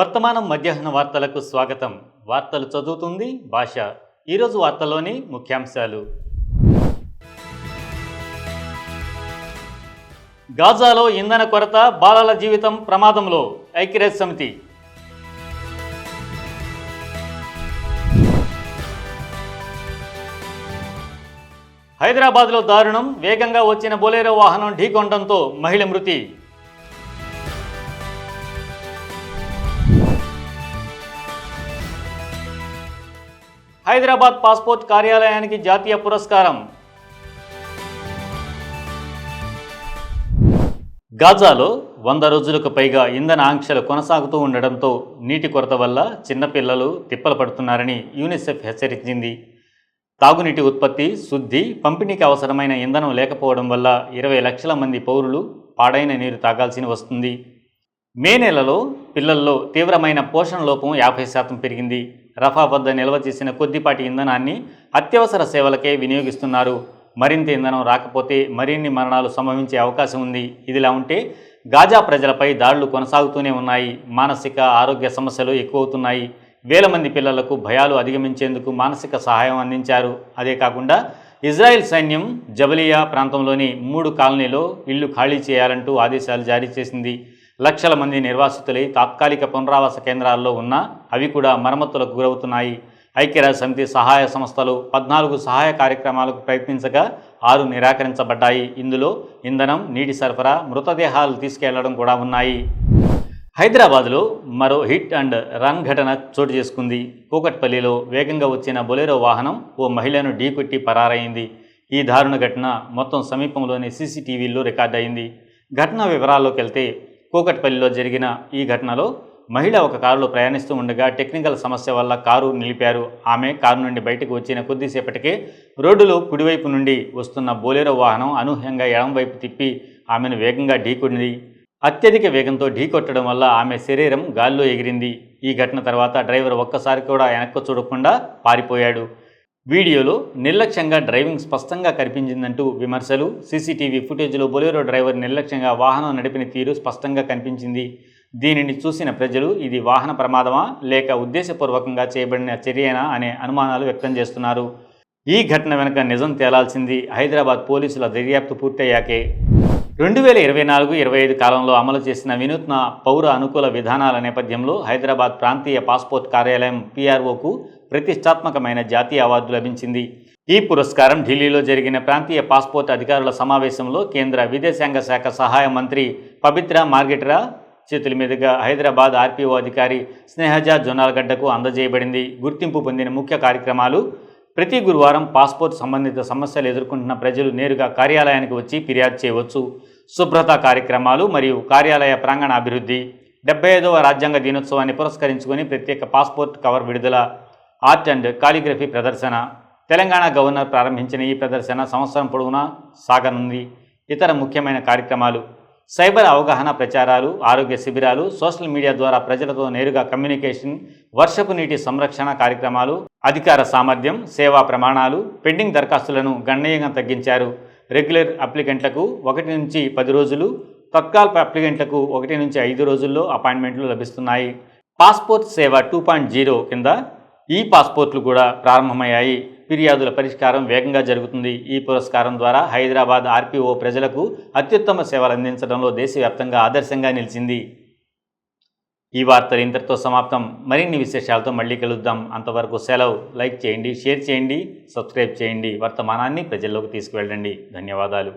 వర్తమానం మధ్యాహ్న వార్తలకు స్వాగతం. వార్తలు చదువుతుంది భాష. ఈరోజు వార్తల్లోని ముఖ్యాంశాలు. గాజాలో ఇంధన కొరత బాలల జీవితం ప్రమాదంలో ఐక్యరాజ్య సమితి హైదరాబాద్లో దారుణం. వేగంగా వచ్చిన బొలేరో వాహనం ఢీకొనడంతో మహిళ మృతి. హైదరాబాద్ పాస్పోర్ట్ కార్యాలయానికి జాతీయ పురస్కారం. గాజాలో వంద రోజులకు పైగా ఇంధన ఆంక్షలు కొనసాగుతూ ఉండడంతో నీటి కొరత వల్ల చిన్నపిల్లలు తిప్పలు పడుతున్నారని యూనిసెఫ్ హెచ్చరించింది. తాగునీటి ఉత్పత్తి శుద్ధి పంపిణీకి అవసరమైన ఇంధనం లేకపోవడం వల్ల ఇరవై లక్షల మంది పౌరులు పాడైన నీరు తాగాల్సి వస్తుంది. మే నెలలో పిల్లల్లో తీవ్రమైన పోషణ లోపం యాభై శాతం పెరిగింది. రఫా వద్ద నిల్వ చేసిన కొద్దిపాటి ఇంధనాన్ని అత్యవసర సేవలకే వినియోగిస్తున్నారు. మరింత ఇంధనం రాకపోతే మరిన్ని మరణాలు సంభవించే అవకాశం ఉంది. ఇదిలా ఉంటే గాజా ప్రజలపై దాడులు కొనసాగుతూనే ఉన్నాయి. మానసిక ఆరోగ్య సమస్యలు ఎక్కువవుతున్నాయి. వేల మంది పిల్లలకు భయాలు అధిగమించేందుకు మానసిక సహాయం అందించారు. అదే కాకుండా ఇజ్రాయెల్ సైన్యం జబలియా ప్రాంతంలోని మూడు కాలనీలో ఇళ్ళు ఖాళీ చేయాలంటూ ఆదేశాలు జారీ చేసింది. లక్షల మంది నిర్వాసితులై తాత్కాలిక పునరావాస కేంద్రాల్లో ఉన్నా అవి కూడా మరమ్మతులకు గురవుతున్నాయి. ఐక్యరాజ్య సమితి సహాయ సంస్థలు పద్నాలుగు సహాయ కార్యక్రమాలకు ప్రయత్నించగా ఆరు నిరాకరించబడ్డాయి. ఇందులో ఇంధనం నీటి సరఫరా మృతదేహాలు తీసుకెళ్ళడం కూడా ఉన్నాయి. హైదరాబాద్లో మరో హిట్ అండ్ రన్ ఘటన చోటు చేసుకుంది. కూకట్పల్లిలో వేగంగా వచ్చిన బొలెరో వాహనం ఓ మహిళను ఢీకొట్టి పరారైంది ఈ దారుణ ఘటన మొత్తం సమీపంలోని సీసీటీవీల్లో రికార్డయింది. ఘటన వివరాల్లోకి వెళ్తే కూకట్పల్లిలో జరిగిన ఈ ఘటనలో మహిళ ఒక కారులో ప్రయాణిస్తూ ఉండగా టెక్నికల్ సమస్య వల్ల కారు నిలిపారు. ఆమె కారు నుండి బయటకు వచ్చిన కొద్దిసేపటికే రోడ్డులో కుడివైపు నుండి వస్తున్న బోలేరో వాహనం అనూహ్యంగా ఎడంవైపు తిప్పి ఆమెను వేగంగా ఢీకొంది అత్యధిక వేగంతో ఢీకొట్టడం వల్ల ఆమె శరీరం గాల్లో ఎగిరింది. ఈ ఘటన తర్వాత డ్రైవర్ ఒక్కసారి కూడా వెనక్కు చూడకుండా పారిపోయాడు. వీడియోలో నిర్లక్ష్యంగా డ్రైవింగ్ స్పష్టంగా కనిపించిందంటూ విమర్శలు. సీసీటీవీ ఫుటేజ్లో బొలేరో డ్రైవర్ నిర్లక్ష్యంగా వాహనం నడిపిన తీరు స్పష్టంగా కనిపించింది. దీనిని చూసిన ప్రజలు ఇది వాహన ప్రమాదమా? లేక ఉద్దేశపూర్వకంగా చేయబడిన చర్యనా? అనే అనుమానాలు వ్యక్తం చేస్తున్నారు. ఈ ఘటన వెనుక నిజం తేలాల్సింది హైదరాబాద్ పోలీసుల దర్యాప్తు పూర్తయ్యాకే. రెండు వేల ఇరవై నాలుగు ఇరవై ఐదు కాలంలో అమలు చేసిన వినూత్న పౌర అనుకూల విధానాల నేపథ్యంలో హైదరాబాద్ ప్రాంతీయ పాస్పోర్ట్ కార్యాలయం పీఆర్ఓకు ప్రతిష్టాత్మకమైన జాతీయ అవార్డు లభించింది. ఈ పురస్కారం ఢిల్లీలో జరిగిన ప్రాంతీయ పాస్పోర్ట్ అధికారుల సమావేశంలో కేంద్ర విదేశాంగ శాఖ సహాయ మంత్రి పవిత్ర మార్గెట్రా చేతుల మీదుగా హైదరాబాద్ ఆర్పీఓ అధికారి స్నేహజా జొన్నాలగడ్డకు అందజేయబడింది. గుర్తింపు పొందిన ముఖ్య కార్యక్రమాలు ప్రతి గురువారం పాస్పోర్ట్ సంబంధిత సమస్యలు ఎదుర్కొంటున్న ప్రజలు నేరుగా కార్యాలయానికి వచ్చి ఫిర్యాదు చేయవచ్చు. శుభ్రత కార్యక్రమాలు మరియు కార్యాలయ ప్రాంగణ అభివృద్ధి డెబ్బై ఐదవ రాజ్యాంగ దినోత్సవాన్ని పురస్కరించుకొని ప్రత్యేక పాస్పోర్ట్ కవర్ విడుదల ఆర్ట్ అండ్ కాలిగ్రఫీ ప్రదర్శన తెలంగాణ గవర్నర్ ప్రారంభించిన ఈ ప్రదర్శన సంవత్సరం పొడవునా సాగనుంది. ఇతర ముఖ్యమైన కార్యక్రమాలు సైబర్ అవగాహన ప్రచారాలు ఆరోగ్య శిబిరాలు సోషల్ మీడియా ద్వారా ప్రజలతో నేరుగా కమ్యూనికేషన్ వర్షపు నీటి సంరక్షణ కార్యక్రమాలు అధికార సామర్థ్యం సేవా ప్రమాణాలు పెండింగ్ దరఖాస్తులను గణనీయంగా తగ్గించారు. రెగ్యులర్ అప్లికెంట్లకు ఒకటి నుంచి పది రోజులు తత్కాల్ప అప్లికెంట్లకు ఒకటి నుంచి ఐదు రోజుల్లో అపాయింట్మెంట్లు లభిస్తున్నాయి. పాస్పోర్ట్ సేవ టూ పాయింట్ జీరో కింద ఈ పాస్పోర్ట్లు కూడా ప్రారంభమయ్యాయి. ఫిర్యాదుల పరిష్కారం వేగంగా జరుగుతుంది. ఈ పురస్కారం ద్వారా హైదరాబాద్ ఆర్పీఓ ప్రజలకు అత్యుత్తమ సేవలు అందించడంలో దేశవ్యాప్తంగా ఆదర్శంగా నిలిచింది. ఈ వార్తలు ఇంతటితో సమాప్తం. మరిన్ని విశేషాలతో మళ్ళీ కలుద్దాం. అంతవరకు సెలవు. లైక్ చేయండి షేర్ చేయండి సబ్స్క్రైబ్ చేయండి. వర్తమానాన్ని ప్రజల్లోకి తీసుకువెళ్ళండి. ధన్యవాదాలు.